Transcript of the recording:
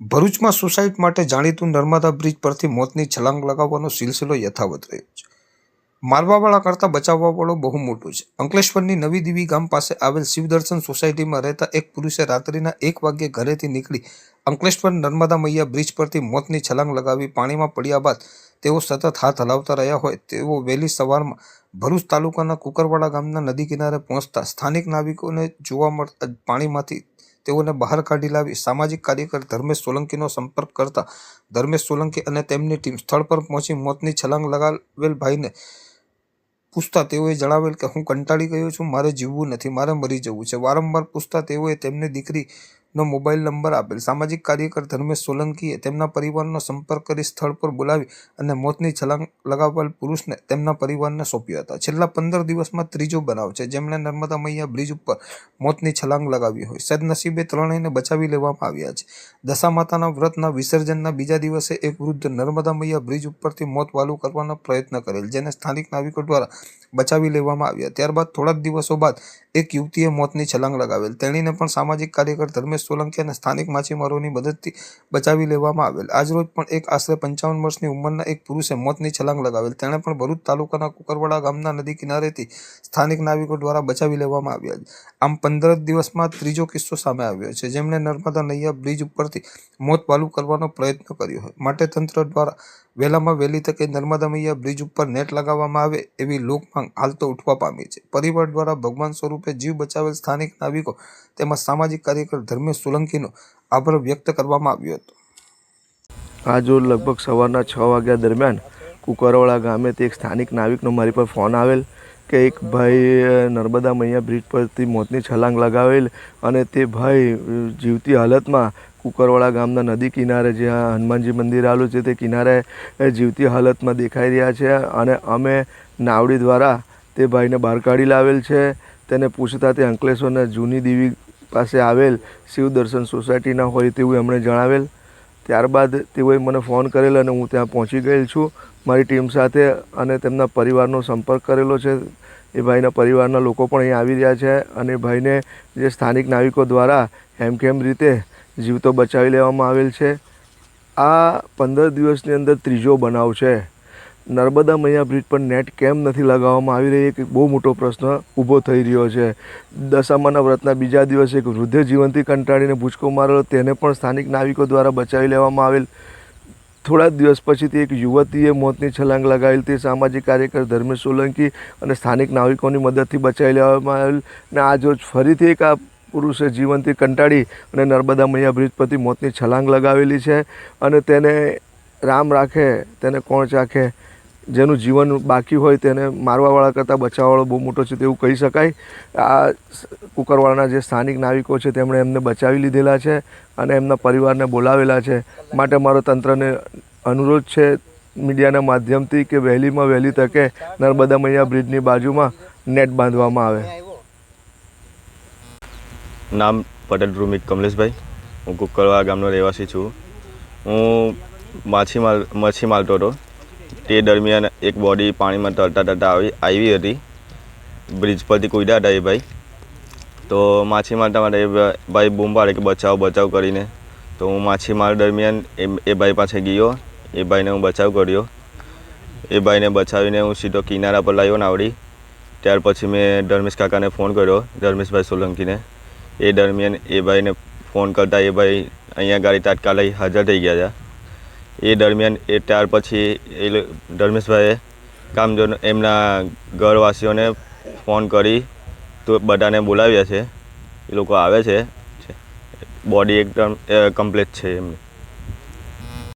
ભરૂચમાં સુસાઇડ માટે જાણીતું નર્મદા બ્રિજ પરથી મોતની છલાંગ લગાવવાનો સિલસિલો યથાવત રહ્યો છે. મારવાવાળા કરતાં બચાવવાવાળો બહુ મોટું છે. અંકલેશ્વરની નવી દીવી ગામ પાસે આવેલ શિવદર્શન સોસાયટીમાં રહેતા એક પુરુષે રાત્રિના એક વાગ્યે ઘરેથી નીકળી અંકલેશ્વર નર્મદા મૈયા બ્રિજ પરથી મોતની છલાંગ લગાવી પાણીમાં પડ્યા બાદ તેઓ સતત હાથ હલાવતા રહ્યા હોય તેઓ વહેલી સવારમાં ભરૂચ તાલુકાના કુકરવાડા ગામના નદી કિનારે પહોંચતા સ્થાનિક નાવિકોને જોવા મળતા પાણીમાંથી તેઓને બહાર કાઢી લાવી. સામાજિક કાર્યકર ધર્મેશ સોલંકીનો સંપર્ક કરતા ધર્મેશ સોલંકી અને તેમની ટીમ સ્થળ પર પહોંચી મોતની છલાંગ લગાવેલ ભાઈને પૂછતા તેઓએ જણાવેલ કે, હું કંટાળી ગયો છું. મારે જીવવું નથી. મારે મરી જવું છે. વારંવાર પૂછતા તેઓએ તેમની દીકરીનો મોબાઈલ નંબર આપેલ. સામાજિક કાર્યકર ધર્મેશ સોલંકીએ તેમના પરિવારનો સંપર્ક કરી સ્થળ પર બોલાવી અને મોતની છલાંગ લગાવેલ પુરુષને તેમના પરિવારને સોંપ્યા હતા. છેલ્લા પંદર દિવસમાં ત્રીજો બનાવ છે. જેમણે નર્મદા મૈયા બ્રિજ ઉપર મોતની છલાંગ લગાવી હોય. સદનસીબે ત્રણેયને બચાવી લેવામાં આવ્યા છે. દશા માતાના વ્રતના વિસર્જનના બીજા દિવસે એક વૃદ્ધ નર્મદા મૈયા બ્રિજ ઉપરથી મોત વાલું કરવાનો પ્રયત્ન કરેલ, જેને સ્થાનિક નાવિકો દ્વારા બચાવી લેવામાં આવ્યા. ત્યારબાદ થોડા જ દિવસો બાદ એક યુવતીએ મોતની છલાંગ લગાવેલ. તેણીને પણ સામાજિક કાર્યકર ધર્મેશ સોલંકી અને સ્થાનિક માછીમારોની મદદથી બચાવી લેવામાં આવેલ. આજરોજ પણ એક આશરે પંચાવન વર્ષની ઉંમરના એક પુરુષે મોતની છલાંગ લગાવેલ. તેણે પણ ભરૂચ તાલુકાના કુકરવાડા ગામના નદી કિનારેથી સ્થાનિક નાવિકો દ્વારા બચાવી લેવામાં આવ્યા આમ પંદર દિવસમાં ત્રીજો કિસ્સો સામે આવ્યો છે, જેમણે નર્મદા નૈયા બ્રિજ ઉપરથી મોત વાલું કરવાનો પ્રયત્ન કર્યો હોય. માટે તંત્ર દ્વારા વહેલામાં વહેલી તકે નર્મદા મૈયા બ્રિજ ઉપર નેટ લગાવવામાં આવે એવી લોકમાંગ હાલ તો ઉઠવા પામી છે. પરિવાર દ્વારા ભગવાન સ્વરૂપે જીવ બચાવેલ સ્થાનિક નાવિકો તેમજ સામાજિક કાર્યકર ધર્મેશ સોલંકીનો આભાર વ્યક્ત કરવામાં આવ્યો હતો. આજો લગભગ સવારના છ વાગ્યા દરમિયાન કુકરવાળા ગામે તે એક સ્થાનિક નાવિકનો મારી પર ફોન આવેલ કે એક ભાઈ નર્મદા મૈયા બ્રિજ પરથી મોતની છલાંગ લગાવેલ અને તે ભાઈ જીવતી હાલતમાં કુકરવાડા ગામના નદી કિનારે જ્યાં હનુમાનજી મંદિર આવેલું છે, તે કિનારે જીવતી હાલતમાં દેખાઈ રહ્યા છે અને અમે નાવડી દ્વારા તે ભાઈને બહાર કાઢી લાવેલ છે. તેને પૂછતા તે અંકલેશ્વરના જૂની દેવી પાસે આવેલ શિવ દર્શન સોસાયટીના હોય તેવું એમણે જણાવેલ. ત્યારબાદ તેઓએ મને ફોન કરેલ અને હું ત્યાં પહોંચી ગયેલ છું. મારી ટીમ સાથે અને તેમના પરિવારનો સંપર્ક કરેલો છે. એ ભાઈના પરિવારના લોકો પણ અહીં આવી રહ્યા છે અને ભાઈને જે સ્થાનિક નાવિકો દ્વારા હેમખેમ રીતે જીવતો બચાવી લેવામાં આવેલ છે. આ પંદર દિવસની અંદર ત્રીજો બનાવ છે. નર્મદા મૈયા બ્રિજ પર નેટ કેમ નથી લગાવવામાં આવી રહી, એક બહુ મોટો પ્રશ્ન ઊભો થઈ રહ્યો છે. દશામાના વ્રતના બીજા દિવસે એક વૃદ્ધે જીવનથી કંટાળીને ભૂચકો મારેલો તેને પણ સ્થાનિક નાવિકો દ્વારા બચાવી લેવામાં આવેલ. થોડા દિવસ પછીથી એક યુવતીએ મોતની છલાંગ લગાવેલ, તે સામાજિક કાર્યકર ધર્મેશ સોલંકી અને સ્થાનિક નાવિકોની મદદથી બચાવી લેવામાં આવેલ. અને આજ રોજ ફરીથી એક આ પુરુષે જીવનથી કંટાળી અને નર્મદા મૈયા બ્રિજ પરથી મોતની છલાંગ લગાવેલી છે અને તેને રામ રાખે, તેને કોણ ચાખે, જેનું જીવન બાકી હોય તેને મારવાવાળા કરતાં બચાવવાળો બહુ મોટો છે તેવું કહી શકાય. આ કુકરવાળાના જે સ્થાનિક નાવિકો છે તેમણે એમને બચાવી લીધેલા છે અને એમના પરિવારને બોલાવેલા છે. માટે મારો તંત્રને અનુરોધ છે મીડિયાના માધ્યમથી કે વહેલીમાં વહેલી તકે નર્મદા મૈયા બ્રિજની બાજુમાં નેટ બાંધવામાં આવે. નામ પટેલ રૂમિક કમલેશભાઈ. હું કુકરવા ગામનો રહેવાસી છું. હું માછી માલ મચ્છી મારતો હતો. તે દરમિયાન એક બોડી પાણીમાં તરતા તરતા આવી આવી હતી. બ્રિજ પરથી કૂદ્યા હતા એ ભાઈ. તો માછી મારતા માટે એ ભાઈ બૂમ પાડે કે બચાવ બચાવ કરીને. તો હું માછીમાર દરમિયાન એ એ ભાઈ પાસે ગયો. એ ભાઈને હું બચાવ કર્યો. એ ભાઈને બચાવીને હું સીધો કિનારા પર લાવ્યો નાવડી ત્યાર પછી મેં ધર્મેશ કાકાને ફોન કર્યો. ધર્મેશભાઈ સોલંકીને. એ દરમિયાન એ ભાઈને ફોન કરતાં એ ભાઈ અહીંયા ગાડી તાત્કાલિક હાજર થઈ ગયા હતા. એ દરમિયાન એ ત્યાર પછી એ ધર્મેશભાઈએ કામજોન એમના ઘરવાસીઓને ફોન કરી તો બધાને બોલાવ્યા છે. એ લોકો આવે છે. બોડી એકદમ કમ્પ્લીટ છે એમની.